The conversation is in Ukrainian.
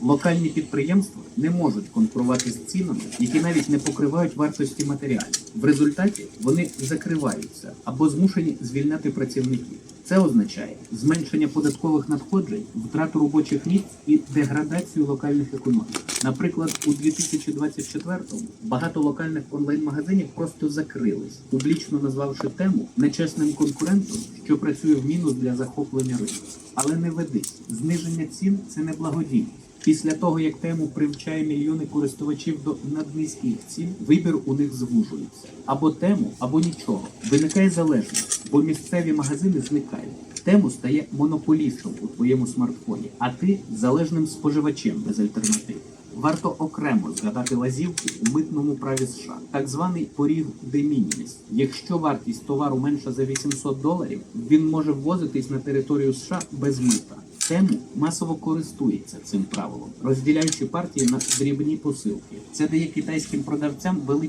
Локальні підприємства не можуть конкурувати з цінами, які навіть не покривають вартості матеріалів. В результаті вони закриваються або змушені звільняти працівників. Це означає зменшення податкових надходжень, втрату робочих місць і деградацію локальних економік. Наприклад, у 2024-му багато локальних онлайн-магазинів просто закрились, публічно назвавши тему нечесним конкурентом, що працює в мінус для захоплення ринку. Але не ведись, зниження цін це не благодійність. Після того, як тему привчає мільйони користувачів до наднизьких цін, вибір у них звужується. Або тему, або нічого. Виникає залежність, бо місцеві магазини зникають. Тему стає монополістом у твоєму смартфоні, а ти залежним споживачем без альтернатив. Варто окремо згадати лазівки у митному праві США, так званий поріг minimis. Якщо вартість товару менша за 800 доларів, він може ввозитись на територію США без мита. Тему масово користується цим правилом, розділяючи партії на дрібні посилки. Це дає китайським продавцям великі